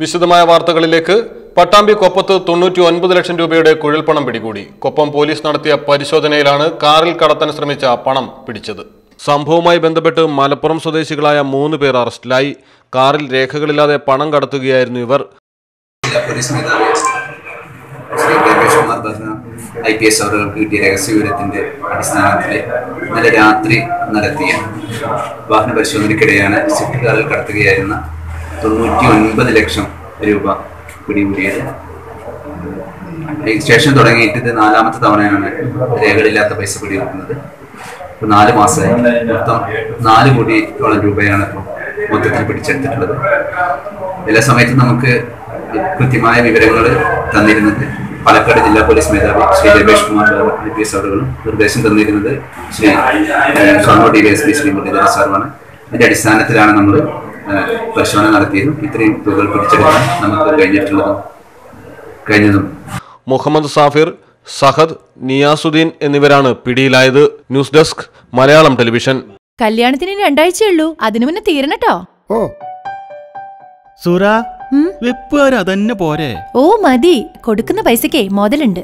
വിശദമായ വാർത്തകളിലേക്ക്. പട്ടാമ്പി കൊപ്പത്ത് തൊണ്ണൂറ്റി ഒൻപത് ലക്ഷം രൂപയുടെ കുഴൽപ്പണം പിടികൂടി. കൊപ്പം പോലീസ് നടത്തിയ പരിശോധനയിലാണ് കാറിൽ കടത്താൻ ശ്രമിച്ച പണം പിടിച്ചത്. സംഭവവുമായി ബന്ധപ്പെട്ട് മലപ്പുറം സ്വദേശികളായ മൂന്ന് പേർ അറസ്റ്റിലായി. കാറിൽ രേഖകളില്ലാതെ പണം കടത്തുകയായിരുന്നു ഇവർ. ഐ പി എസ് അവർക്ക് കിട്ടിയ രഹസ്യവിവരത്തിന്റെ അടിസ്ഥാനത്തിൽ ഇന്നലെ രാത്രി നടത്തിയ വാഹന പരിശോധനയ്ക്കിടെയാണ് സിറ്റി കാറിൽ കടത്തുകയായിരുന്ന തൊണ്ണൂറ്റി ഒൻപത് ലക്ഷം രൂപ പിടികൂടിയത്. രജിസ്ട്രേഷൻ തുടങ്ങിയിട്ട് ഇത് നാലാമത്തെ തവണയാണ് രേഖകളില്ലാത്ത പൈസ പിടികൂടുന്നത്. ഇപ്പൊ നാല് മാസമായി. മൊത്തം നാല് കോടിയോളം രൂപയാണ് ഇപ്പോൾ മൊത്തത്തിൽ പിടിച്ചെടുത്തിട്ടുള്ളത്. എല്ലാ സമയത്തും നമുക്ക് കൃത്യമായ വിവരങ്ങൾ തന്നിരുന്നത് പാലക്കാട് ജില്ലാ പോലീസ് മേധാവി Shri Ramesh Kumar I P S അവറുകളും നിർദ്ദേശം തന്നിരുന്നത് ശ്രീ ഏഹ്, D Y S P Shri Muralidhara സാറുമാണ്. അതിന്റെ അടിസ്ഥാനത്തിലാണ് നമ്മൾ പരിശോധന നടത്തിയതും ഇത്രയും തുകകൾ പിടിച്ചെടുക്കാൻ നമുക്ക് കഴിഞ്ഞിട്ടുള്ളതും കഴിഞ്ഞതും. മുഹമ്മദ് സാഫിർ സഹദ് നിയാസുദ്ദീൻ എന്നിവരാണ് പിടിയിലായത്. News desk Malayalam television. കല്യാണത്തിന് രണ്ടാഴ്ചയുള്ളൂ. അതിനു മുന്നേ തീരണട്ടോ ഓ. സുര പോരെ. ഓ മതി. കൊടുക്കുന്ന പൈസക്കേ മുതലുണ്ട്.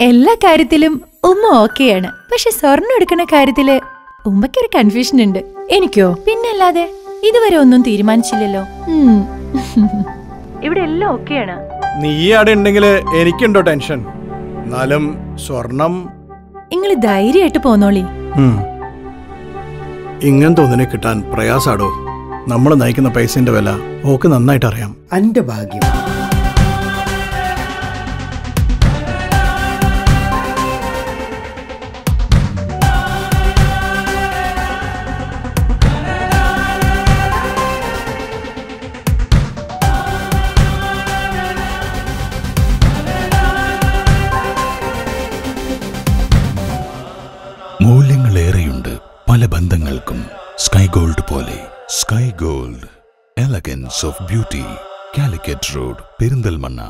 എല്ലാ കാര്യത്തിലും ഉമ്മ ഓക്കെയാണ്. പക്ഷെ സ്വർണം എടുക്കുന്ന കാര്യത്തിൽ ഉമ്മയ്ക്കൊരു കൺഫ്യൂഷൻ ഉണ്ട്. എനിക്കോ? പിന്നല്ലാതെ ഇതുവരെ ഒന്നും തീരുമാനിച്ചില്ലല്ലോ. ഇവിടെ എല്ലാം ഓക്കെയാണ്. നീ അവിടെ ഉണ്ടെങ്കിൽ എനിക്കുണ്ടോ ടെൻഷൻ? എന്നാലും സ്വർണം നിങ്ങൾ ധൈര്യമായിട്ട് പോന്നോളി. ഇങ്ങനത്തെ ഒന്നിനെ കിട്ടാൻ പ്രയാസാടോ? നമ്മൾ നയിക്കുന്ന പൈസന്റെ വില ഓക്ക് നന്നായിട്ട് അറിയാം അന്റെ ഭാഗ്യം. പല ബന്ധങ്ങൾക്കും സ്കൈ ഗോൾഡ് പോലെ sky gold elegance of beauty Calicut road Perinthalmanna.